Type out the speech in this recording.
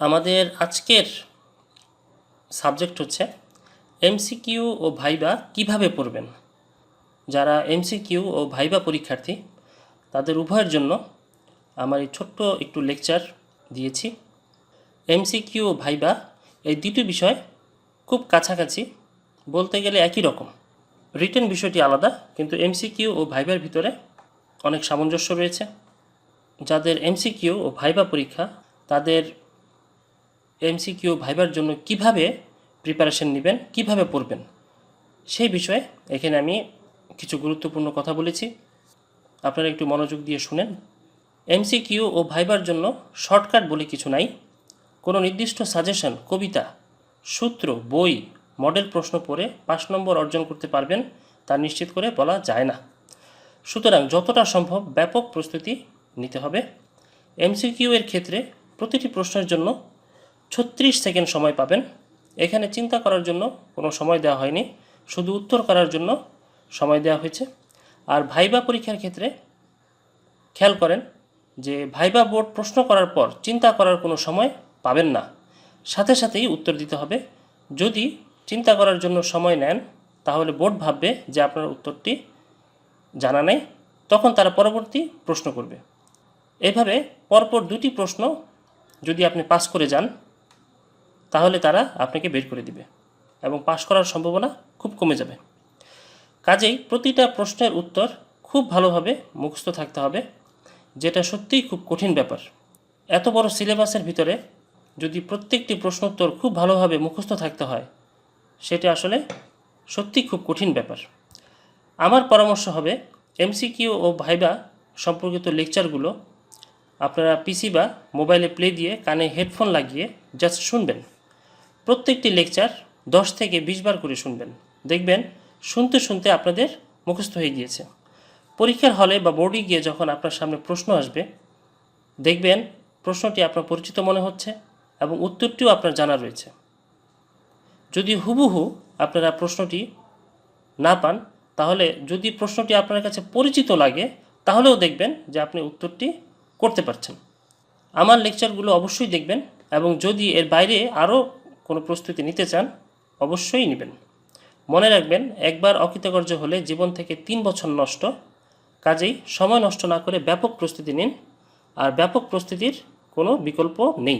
আমাদের আজকের সাবজেক্ট হচ্ছে এমসিকিউ ও ভাইবা কীভাবে পড়বেন? যারা এমসিকিউ ও ভাইবা পরীক্ষার্থী, তাদের উভয়ের জন্য আমার এই ছোট্ট একটু লেকচার দিয়েছি। এমসিকিউ ও ভাইবা এই দুটি বিষয় খুব কাছাকাছি, বলতে গেলে একই রকম। রিটেন বিষয়টি আলাদা, কিন্তু এমসিকিউ ও ভাইবার ভিতরে অনেক সামঞ্জস্য রয়েছে। যাদের এমসিকিউ ও ভাইবা পরীক্ষা, তাদের এমসিকিউ ভাইবার জন্য কীভাবে প্রিপারেশন নেবেন, কীভাবে পড়বেন, সেই বিষয়ে এখানে আমি কিছু গুরুত্বপূর্ণ কথা বলেছি। আপনারা একটু মনোযোগ দিয়ে শুনেন। এমসিকিউ ও ভাইবার জন্য শর্টকাট বলে কিছু নাই। কোনো নির্দিষ্ট সাজেশন কবিতা, সূত্র, বই মডেল প্রশ্ন পড়ে পাঁচ নম্বর অর্জন করতে পারবেন, তা নিশ্চিত করে বলা যায় না। সুতরাং যতটা সম্ভব ব্যাপক প্রস্তুতি নিতে হবে। এমসিকিউ এর ক্ষেত্রে প্রতিটি প্রশ্নের জন্য ছত্রিশ সেকেন্ড সময় পাবেন। এখানে চিন্তা করার জন্য কোনো সময় দেওয়া হয়নি। শুধু উত্তর করার জন্য সময় দেওয়া হয়েছে। আর ভাইবা পরীক্ষার ক্ষেত্রে খেয়াল করেন যে ভাইবা বোর্ড প্রশ্ন করার পর চিন্তা করার কোনো সময় পাবেন না। সাথে সাথেই উত্তর দিতে হবে। যদি চিন্তা করার জন্য সময় নেন, তাহলে বোর্ড ভাববে যে আপনার উত্তরটি জানা নেই। তখন তারা পরবর্তী প্রশ্ন করবে। এভাবে পরপর দুটি প্রশ্ন যদি আপনি পাস করে যান তাহলে তারা আপনাকে বের করে দিবে এবং পাশ করার সম্ভাবনা খুব কমে যাবে। কাজেই প্রতিটা প্রশ্নের উত্তর খুব ভালোভাবে মুখস্থ থাকতে হবে, যেটা সত্যিই খুব কঠিন ব্যাপার। এত বড় সিলেবাসের ভিতরে যদি প্রত্যেকটি প্রশ্ন উত্তর খুব ভালোভাবে মুখস্থ থাকতে হয়, সেটা আসলে সত্যি খুব কঠিন ব্যাপার। আমার পরামর্শ হবে এমসিকিউ ও ভাইবা সম্পর্কিত লেকচারগুলো আপনারা পিসি বা মোবাইলে প্লে দিয়ে কানে হেডফোন লাগিয়ে জাস্ট শুনবেন। প্রত্যেকটি লেকচার দশ থেকে বিশ বার করে শুনবেন। দেখবেন শুনতে শুনতে আপনাদের মুখস্থ হয়ে গিয়েছে। পরীক্ষার হলে বা বোর্ডে গিয়ে যখন আপনার সামনে প্রশ্ন আসবে, দেখবেন প্রশ্নটি আপনার পরিচিত মনে হচ্ছে এবং উত্তরটিও আপনার জানা রয়েছে। যদি হুবহু আপনারা প্রশ্নটি না পান, তাহলে যদি প্রশ্নটি আপনার কাছে পরিচিত লাগে, তাহলেও দেখবেন যে আপনি উত্তরটি করতে পারছেন। আমার লেকচারগুলো অবশ্যই দেখবেন এবং যদি এর বাইরে আরও কোনো প্রস্তুতি নিতে চান, অবশ্যই নেবেন। মনে রাখবেন, একবার অকৃতকার্য হলে জীবন থেকে তিন বছর নষ্ট। কাজেই সময় নষ্ট না করে ব্যাপক প্রস্তুতি নিন। আর ব্যাপক প্রস্তুতির কোনো বিকল্প নেই।